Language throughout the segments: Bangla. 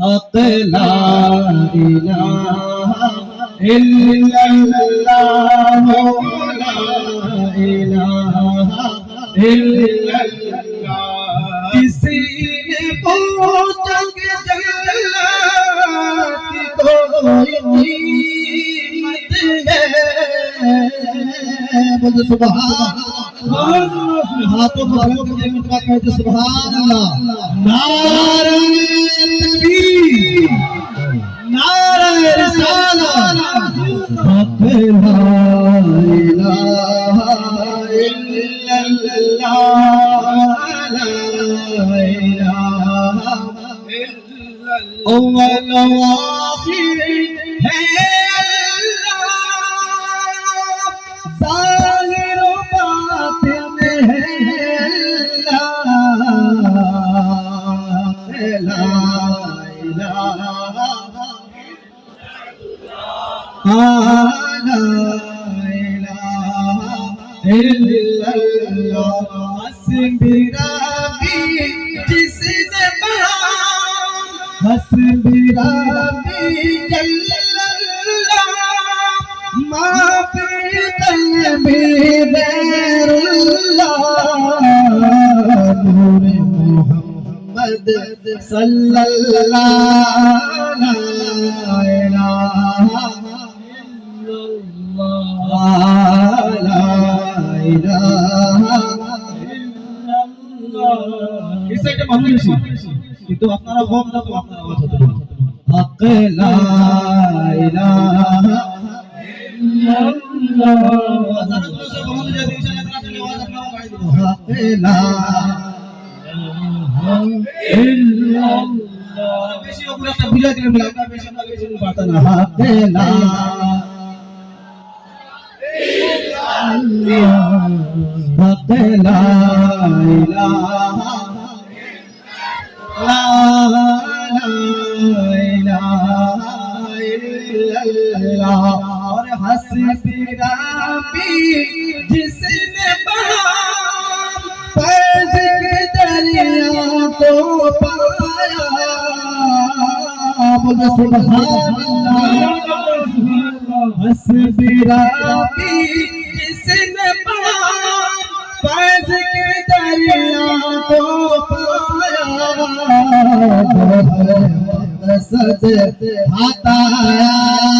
لا إله إلا الله لا إله إلا الله किसी ने पूछा कि जन्नत कोई कीमत है बोल सुभान अल्लाह हाथों को भरकर देखो क्या कहते सुभान अल्लाह नारे اول و آخر ہے اللہ ظاہر و باطن ہے اللہ لا الہ الا اللہ حسبی हसबी रबी जल्लल्लाह माफी कल्बी गैरुल्लाह नूर मोहम्मद सल्लल्लाह আপনারা কম না তো আপনার আওয়াজ হতে পারে লা بولنا سبحان اللہ۔ حسبی ربی جس نے پایا فیض کے دریا کو پایا۔ جو ہے۔ مقصد عطایا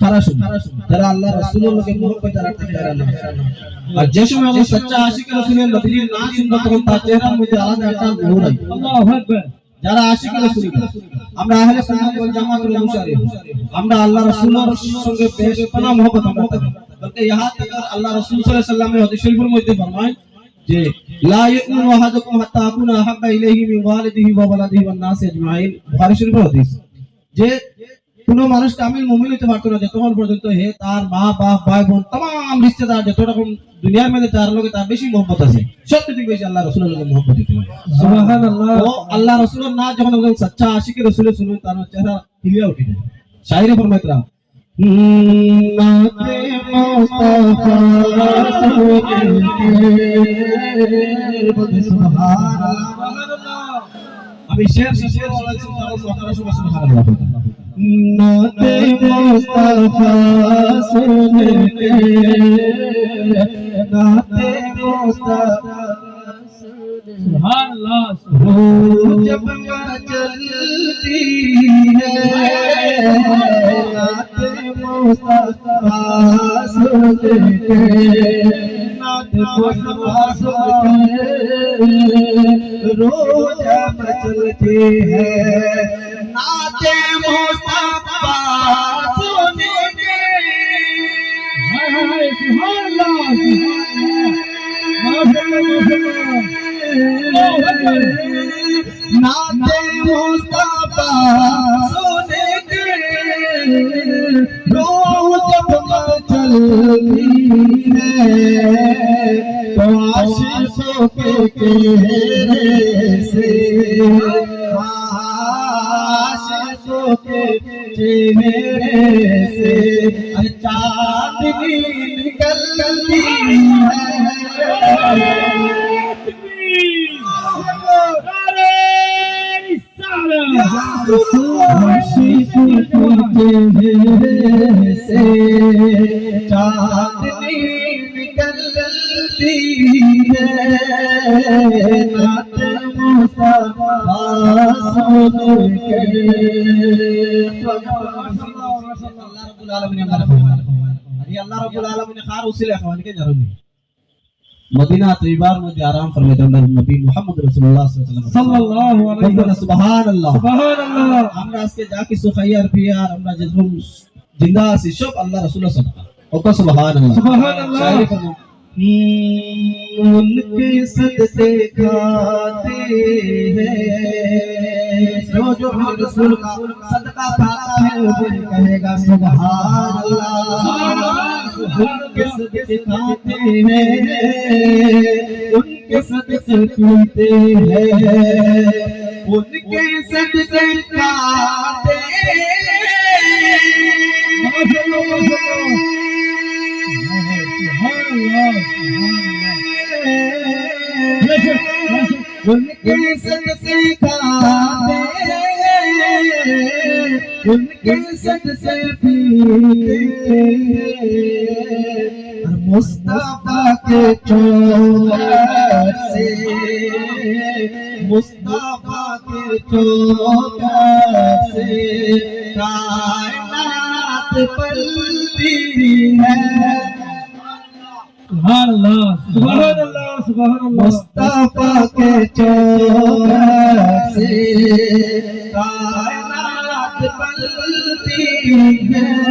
নাতের সুর আচ্ছা নাত তারা শুন যারা আল্লাহ রাসূলের লোকে মোহব্বত যারা থাকে তারা না। আর যে সময় আমরা সচ্চা আশিক রাসূলের নবীর নাম শুনব তখন তার চেহারার মধ্যে আলাদা একটা নূর আসবে আল্লাহু আকবার। যারা আশিক রাসূল আমরা আহলে সুন্নাত ওয়াল জামাতের অনুসারী। আমরা আল্লাহ রাসূলের সঙ্গে বেশ পানা মোহব্বত আমরা করি বলতে ইহা তক আল্লাহ রাসূল সাল্লাল্লাহু আলাইহি ওয়াসাল্লামের হাদিস শরীফের মধ্যে ফরমায় যে লা ইয়াকুনু আহাদুকুম হাত্তা আকুনা হাব্বা ইলাইহি মিন ওয়ালিদিহি ওয়া ওয়ালাদিহি ওয়ান নাসি আজমাইন। বুখারী শরীফের হাদিস। যে কোনো মানুষকে আমি মুমিন হতে পারতো না যতক্ষণ পর্যন্ত হে তার মা বাপ ভাই বোন তাম রিস্তেদার যত রকম দুনিয়ার মধ্যে তার লোকে তার বেশি মহব্বত আছে সব থেকে বেশি আল্লাহ রসুলের লোক মহব্বত আল্লাহ রসুলের না যখন একজন সাচ্চা আশিকে রসুলের শুনুন তার চেহারা হিলিয়া উঠে যায় শাহিরে ফরমাইতরা আমি শেষ শেষ বলেছি তার موت مصطفیٰ سن کے نعت مصطفیٰ سبحان اللہ ہو جب چلتی ہے نعت مصطفیٰ سن کے نعت مصطفیٰ ہے नाते मुस्तफा सुन के हाय हाय सुभान अल्लाह नाते मुस्तफा सोने के रोज चलती है तो आशिकों के घेरे से चेहरे से अरे चांदनी निकलती है चेहरे से चांदनी निकलती है नात मुस्तफा सुन के अल्लाह रब्बुल आलमीन अल्लाह रब्बुल आलमीन खार उसी ले अखवान के जरूरी মদিনা তৈবার মধ্যে আরাম ফরমাইতেন নবী মুহাম্মদ রাসূলুল্লাহ সাল্লাল্লাহু সাল্লাল্লাহু আলাইহি বলবেন সুবহানাল্লাহ সুবহানাল্লাহ আমরা আজকে যা কিছু খাইয়ার পিয়ার আমরা যেরকম জিন্দা আছি সব আল্লাহ রাসূলের সাদাকা ওকে সুবহানাল্লাহ সুবহানাল্লাহ। শায়রি ফরমাও। उनके सदके खाते हैं जो जो भी रसूल का सदका खाता है वो भी कहेगा सुभान अल्लाह ہم کے صدقے کھاتے ہیں؟ ان کے صدقے پیتے ہیں۔ ان کے صدقے کھاتے ان کے صدقے کھاتے ان کے صدقے پیتے मुस्तफा के चौकर से मुस्तफा के चौकर से कायनात पलती है सुभान अल्लाह सुभान अल्लाह सुभान अल्लाह मुस्तफा के चौर से कायनात पलती है